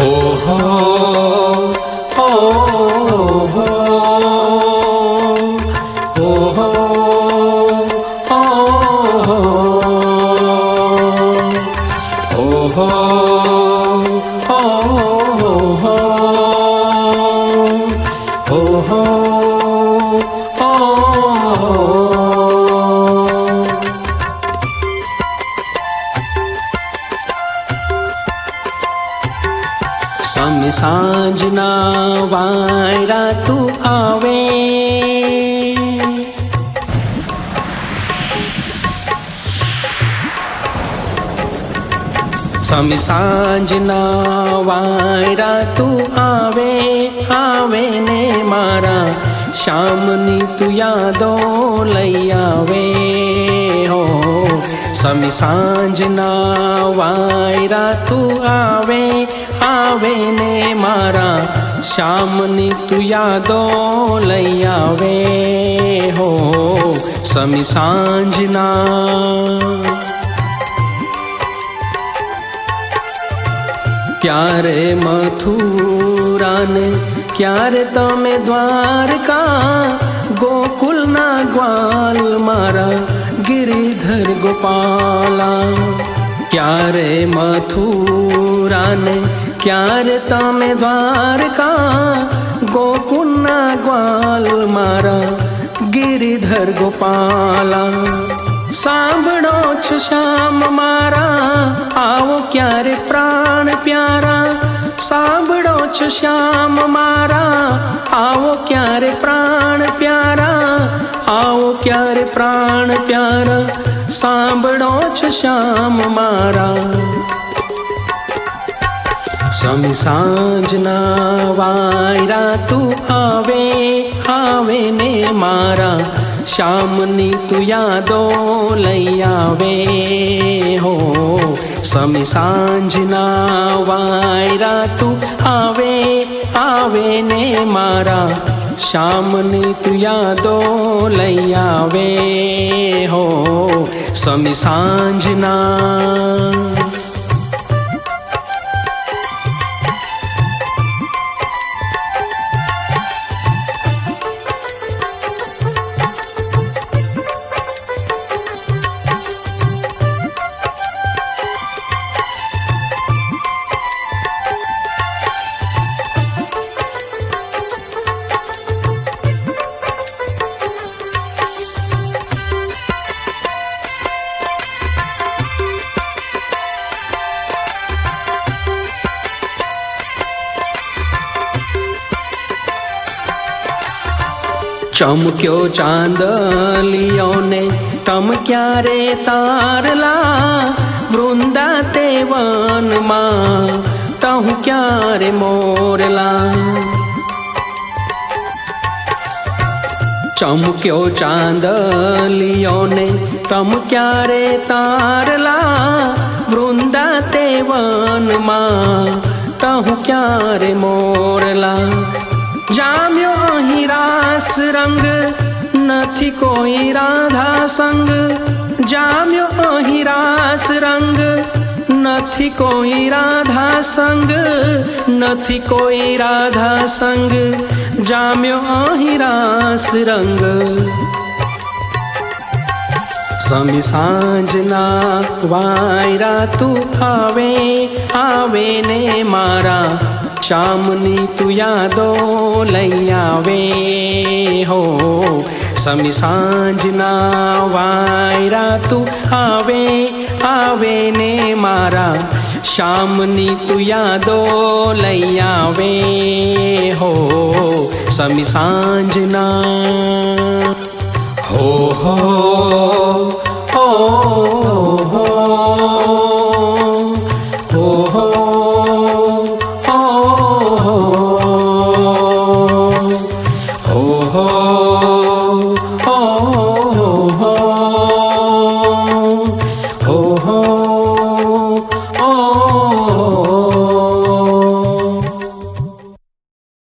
હો સાંજના વાયરા તું આવે. સમ સાંજના વાયરા તું આવે આવે ને મારા શ્યામની તું યાદો લઈ આવે. હો સમી સાંજના વાયરા તું આવે આવે ને મારા શ્યામની તું યાદો લઈ આવે હો સમી સાંજના ક્યારે મથુરાને ક્યારે તમે દ્વારકા ગોકુલના ગ્વાલ મારા ગિરિધર ગોપાલા ક્યારે મથુરાને ક્યારે તમે દ્વારકા? ગોકુના ગ્વાલ મારા ગિરિધર ગોપાલા. સાંભળો છો શ્યામ મારા, આવો ક્યારે પ્રાણ પ્યારા? સાંભળો છો શ્યામ મારા, આવો ક્યારે પ્રાણ પ્યારા? આવો ક્યારે પ્રાણ પ્યારા? સાંભળો છો શ્યામ મારા. સમી સાંજના વાયરા તું આવે આવે ને મારા. શ્યામની તું યાદો લઈ આવે હો. સમી સાંજના વાયરા તું આવે આવે ને મારા. શ્યામની તું યાદો લઈ આવે હો. સમી સાંજના ચમક્યો ચાંદલિયોને ટમક્યા રે તારલા વૃંદા તે વનમાં? ટહું ક્યારે મોરલા? ચમક્યો ચાંદલિયોને ટમક્યા રે તારલા વૃંદા તે વનમાં? ટહું ક્યારે મોરલા? जाम्यो ही रास रंग, न थी कोई राधा संग। जाम्यो ही रास रंग, न थी कोई राधा संग। न थी कोई राधा संग जाम्यो ही रास रंग। समी सांजना वायरा, तू आवे आवे ने मारा। શ્યામની તું યાદો લઈ આવે હો. સમી સાંજના વાયરા તું આવે આવે ને મારા. શામની તું યાદો લઈ આવે હો. સમી સાંજના. હો હો